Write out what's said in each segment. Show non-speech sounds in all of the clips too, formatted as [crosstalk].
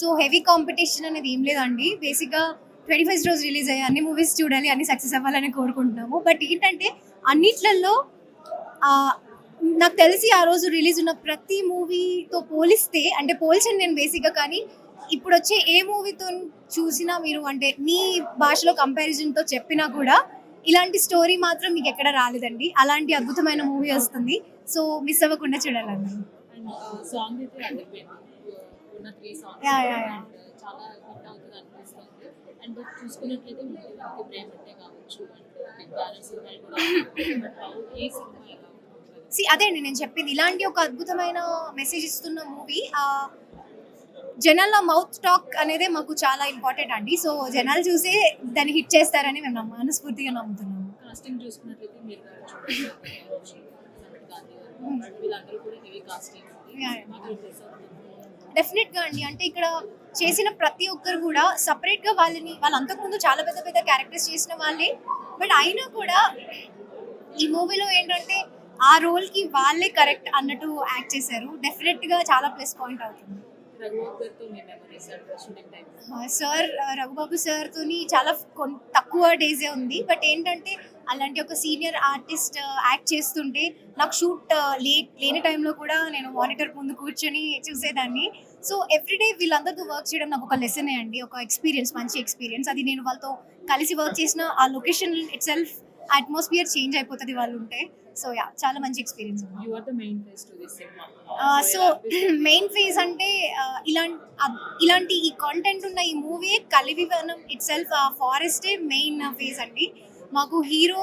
So heavy competition అనేది ఏం లేదండి. బేసిక్గా ట్వంటీ ఫస్ట్ రోజు రిలీజ్ అయ్యి అన్ని మూవీస్ చూడాలి అన్ని సక్సెస్ అవ్వాలని కోరుకుంటున్నాము. బట్ ఏంటంటే అన్నిట్లలో నాకు తెలిసి ఆ రోజు రిలీజ్ ఉన్న ప్రతి మూవీతో పోలిస్తే అంటే పోల్చండి నేను బేసిక్గా కానీ ఇప్పుడు వచ్చే ఏ మూవీతో చూసినా మీరు అంటే మీ భాషలో కంపారిజన్తో చెప్పినా కూడా ఇలాంటి స్టోరీ మాత్రం మీకు ఎక్కడ రాలేదండి. అలాంటి అద్భుతమైన మూవీ వస్తుంది. సో మిస్ అవ్వకుండా చూడాలండి. సాంగ్ ఉన్న త్రీ సాంగ్స్ yeah. చాలా హిట్ అవుతుంది అనిపిస్తుంది. అండ్ చూసుకున్నట్లయితే కావచ్చు అండ్ సినిమాలు కూడా ఏ సినిమా సి అదే అండి నేను చెప్పింది. ఇలాంటి ఒక అద్భుతమైన మెసేజ్ ఇస్తున్న మూవీ జనాల మౌత్ టాక్ అనేది మాకు చాలా ఇంపార్టెంట్ అండి. సో జనాలు చూసే దాన్ని హిట్ చేస్తారని మేము మనస్ఫూర్తిగా నమ్ముతున్నాము. కాస్టింగ్ [laughs] చూసుకున్నట్లయితే మీరు గారు చూడండి సమిట్ గాంధీ గారు వీళ్ళందరూ కూడా హెవీ కాస్టింగ్ Yeah, yeah. మాకు తెలుసు డెఫినెట్గా అండి. అంటే ఇక్కడ చేసిన ప్రతి ఒక్కరు కూడా సపరేట్గా వాళ్ళని వాళ్ళు అంతకుముందు చాలా పెద్ద పెద్ద క్యారెక్టర్స్ చేసిన వాళ్ళే. బట్ అయినా కూడా ఈ మూవీలో ఏంటంటే ఆ రోల్కి వాళ్ళే కరెక్ట్ అన్నట్టు యాక్ట్ చేశారు. డెఫినెట్గా చాలా ప్లస్ పాయింట్ అవుతుంది. సార్ రఘుబాబు సార్తోని చాలా తక్కువ డేసే ఉంది. బట్ ఏంటంటే అలాంటి ఒక సీనియర్ ఆర్టిస్ట్ యాక్ట్ చేస్తుంటే నాకు షూట్ లే లేని టైంలో కూడా నేను మానిటర్ ముందు కూర్చొని చూసేదాన్ని. సో ఎవ్రీడే వీళ్ళందరితో వర్క్ చేయడం నాకు ఒక లెసనే అండి ఒక ఎక్స్పీరియన్స్ మంచి ఎక్స్పీరియన్స్ అది నేను వాళ్ళతో కలిసి వర్క్ చేసిన ఆ location itself atmosphere change అయిపోతుంది వాళ్ళు ఉంటే సో యా చాలా మంచి ఎక్స్పీరియన్స్ సో మెయిన్ ఫేజ్ అంటే ఇలాంటి ఇలాంటి ఈ కాంటెంట్ ఉన్న ఈ మూవీ కలివివనం ఇట్ సెల్ఫ్ ఆ ఫారెస్టే మెయిన్ ఫేజ్ అండి. మాకు హీరో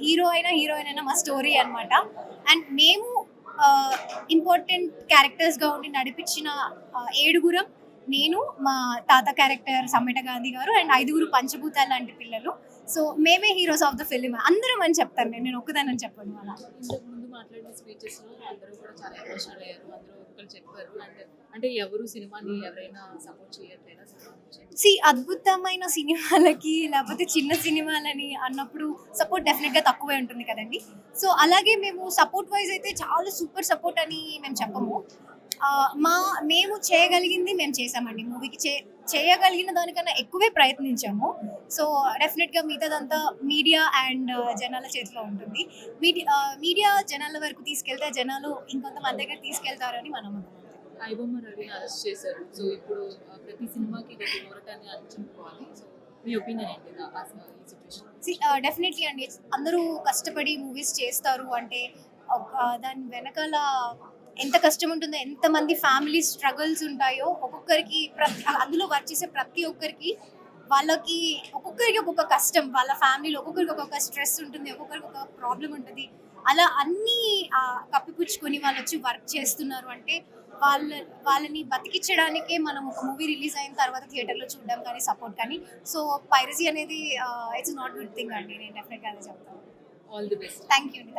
హీరో అయినా హీరోయిన్ అయినా మా స్టోరీ అనమాట అండ్ మేము ఇంపార్టెంట్ క్యారెక్టర్స్గా ఉండి నడిపించిన ఏడుగురం నేను మా తాత క్యారెక్టర్ సమ్మెట గాంధీ గారు అండ్ ఐదుగురు పంచభూతాలు లాంటి పిల్లలు. సో మేమే హీరోస్ ఆఫ్ ద ఫిలిం అందరం అని చెప్తాను నేను నేను ఒక్కదానని చెప్పాను అలా. మాట్లాడిన స్పీచెస్లో అందరూ కూడా చాలా ఎమోషనల్ అయ్యారు. అందరూ ఒకరు చెప్పారు. అండ్ అంటే ఎవరు సినిమాని ఎవరైనా సపోర్ట్ చేయట్లేదా సి అద్భుతమైన సినిమాలకి లేకపోతే చిన్న సినిమాలని అన్నప్పుడు సపోర్ట్ డెఫినెట్గా తక్కువే ఉంటుంది కదండి. సో అలాగే మేము సపోర్ట్ వైజ్ అయితే చాలా సూపర్ సపోర్ట్ అని మేము చెప్పము. మా మేము చేయగలిగింది మేము చేసామండి మూవీకి చే చేయగలిగిన దానికన్నా ఎక్కువే ప్రయత్నించాము. సో డెఫినెట్గా మిగతాదంతా మీడియా అండ్ జనాల చేతిలో ఉంటుంది. మీడియా మీడియా జనాల వరకు తీసుకెళ్తే జనాలు ఇంకొంతమంది దగ్గర తీసుకెళ్తారని మనం ఐబొమ్మ రవిని అరెస్ట్ చేశారు. సో ఇప్పుడు ఆ, ప్రతి సినిమాకి ఇది ఒక పోరాటాన్ని అంచుకోవాలి సో మీ ఒపీనియన్ ఏంటి? ఆ ఈ సిచ్యువేషన్. డెఫినెట్లీ అండి. అందరూ కష్టపడి మూవీస్ చేస్తారు అంటే దాని వెనకాల ఎంత కష్టం ఉంటుందో ఎంతమంది ఫ్యామిలీ స్ట్రగుల్స్ ఉంటాయో ఒక్కొక్కరికి ప్రతి అందులో వర్క్ చేసే ప్రతి ఒక్కరికి వాళ్ళకి ఒక్కొక్కరికి ఒక్కొక్క కష్టం వాళ్ళ ఫ్యామిలీలో ఒక్కొక్కరికి ఒక్కొక్క స్ట్రెస్ ఉంటుంది ఒక్కొక్కరికి ఒక ప్రాబ్లం ఉంటుంది. అలా అన్నీ కప్పిపుచ్చుకొని వాళ్ళు వచ్చి వర్క్ చేస్తున్నారు అంటే వాళ్ళ వాళ్ళని బతికించడానికే మనం ఒక మూవీ రిలీజ్ అయిన తర్వాత థియేటర్లో చూడడం కానీ సపోర్ట్ కానీ. సో పైరసీ అనేది ఇట్స్ నాట్ గుడ్ థింగ్ అండి. నేను డెఫినెట్గా అదే చెప్తాను. All the best thank you అండి